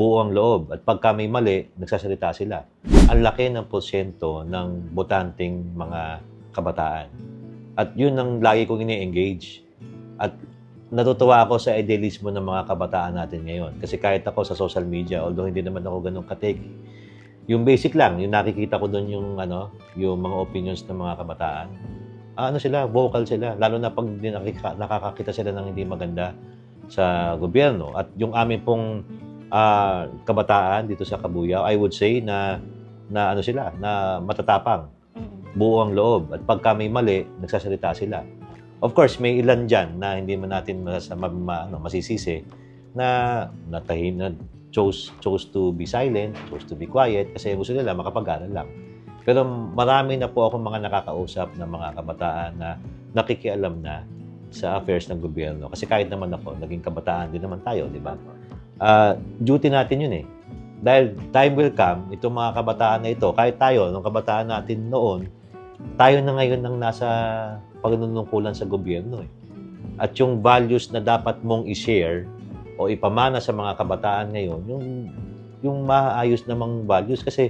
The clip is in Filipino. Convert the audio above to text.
buo ang loob. At pagka may mali, nagsasalita sila. Ang laki ng porsyento ng botanting mga kabataan. At yun ang lagi kong ini-engage. At natutuwa ako sa idealismo ng mga kabataan natin ngayon. Kasi kahit ako sa social media, although hindi naman ako ganun katik, yung basic lang, yung nakikita ko doon yung ano, yung mga opinions ng mga kabataan. ah, Ano sila, vocal sila. Lalo na pag nakakakita sila ng hindi maganda sa gobyerno. At yung amin pong ah, kabataan dito sa Kabuyaw, I would say na na ano sila, na matatapang, buo ang loob. At pagka may mali, nagsasalita sila. Of course, may ilan dyan na hindi man natin mas, ma, ma- ano, masisisi na natahim na chose, chose to be silent, chose to be quiet kasi gusto nila makapag-aral lang. Pero marami na po akong mga nakakausap ng mga kabataan na nakikialam na sa affairs ng gobyerno. Kasi kahit naman ako, naging kabataan din naman tayo, di ba? Ah, duty natin yun eh. Dahil time will come, itong mga kabataan na ito, kahit tayo, nung kabataan natin noon, tayo na ngayon ang nasa pagnunungkulan sa gobyerno eh. At yung values na dapat mong i-share o ipamana sa mga kabataan ngayon, yung yung maayos namang values kasi